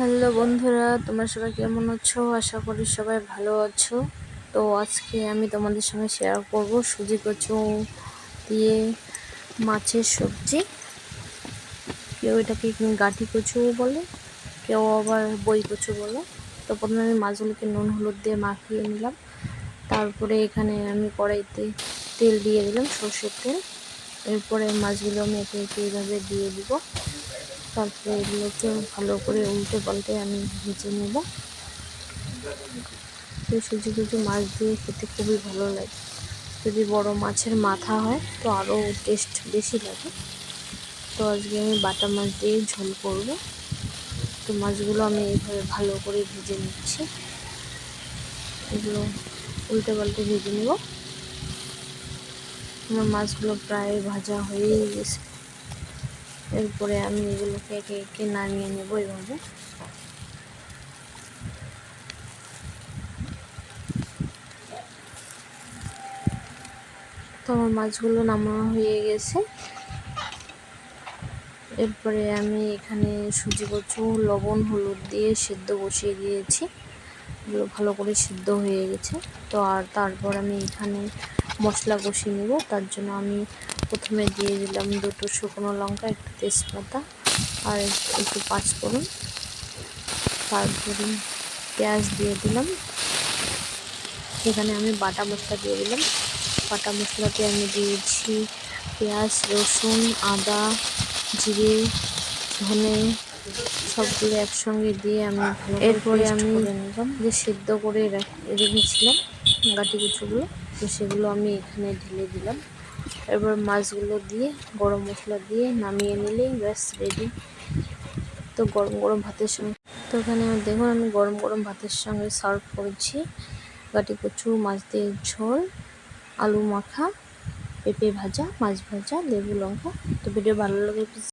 Hello বন্ধুরা, তোমরা সবাই কেমন আছো? আশা করি সবাই ভালো আছো। তো আজকে আমি তোমাদের সঙ্গে শেয়ার করব সুজি কচু দিয়ে মাছের সবজি। কেউ এটাকে গাঠি কচু বলে, কেউ আবার বই কচু বলে। তো প্রথমে আমি মাছগুলোকে নুন, হলুদ দিয়ে মাখিয়ে নিলাম। তারপরে এখানে আমি কড়াইতে তেল দিয়ে দিলাম সর্ষের তেল। এরপরে মাছগুলো আমি একে একে এইভাবে দিয়ে দিব। তারপরে এগুলোকে ভালো করে উল্টে পাল্টে আমি ভেজে নেব। তো সুজি কুচি মাছ দিয়ে খেতে খুবই ভালো লাগে। যদি বড় মাছের মাথা হয় তো আরও টেস্ট বেশি লাগে। তো আজকে আমি বাটা মাছ দিয়ে ঝোল করব। তো মাছগুলো আমি এইভাবে ভালো করে ভেজে নিচ্ছি। এগুলো উল্টে পাল্টে ভেজে নেব। আমার মাছগুলো প্রায় ভাজা হয়েই গেছে। এরপরে আমি এগুলোকে একে একে নামিয়ে নেব এভাবে তো আমার মাছগুলো নামানো হয়ে গেছে। এরপরে আমি এখানে সুজি, কচু, লবণ, হলুদ দিয়ে সেদ্ধ বসিয়ে দিয়েছি। এগুলো ভালো করে সিদ্ধ হয়ে গেছে। তো আর তারপর আমি এখানে মশলা কষিয়ে নেব। তার জন্য আমি প্রথমে দিয়ে দিলাম দুটো শুকনো লঙ্কা একটু তেজপাতা আর একটু পাঁচ পাঁচফোড়ন। তারপরে পেঁয়াজ দিয়ে দিলাম। এখানে আমি বাটা মশলা দিয়ে দিলাম। বাটা মশলাতে আমি দিয়েছি পেঁয়াজ রসুন আদা জিরে ধনে সবগুলো একসঙ্গে দিয়ে আমি এরপরে আমি যে সেদ্ধ করে রেখেছিলাম গাটি কুচুগুলো তো সেগুলো আমি এখানে ঢেলে দিলাম। এবার মাছগুলো দিয়ে, গরম মশলা দিয়ে নামিয়ে নিলেই ব্যাস রেডি তো গরম গরম ভাতের সঙ্গে, তো এখানে দেখুন আমি গরম গরম ভাতের সঙ্গে সার্ভ করেছি। গাটি কচু মাছ দিয়ে ঝোল, আলু মাখা, পেঁপে ভাজা, মাছ ভাজা, লেবু লঙ্কা। তো ভিডিও ভালো লাগে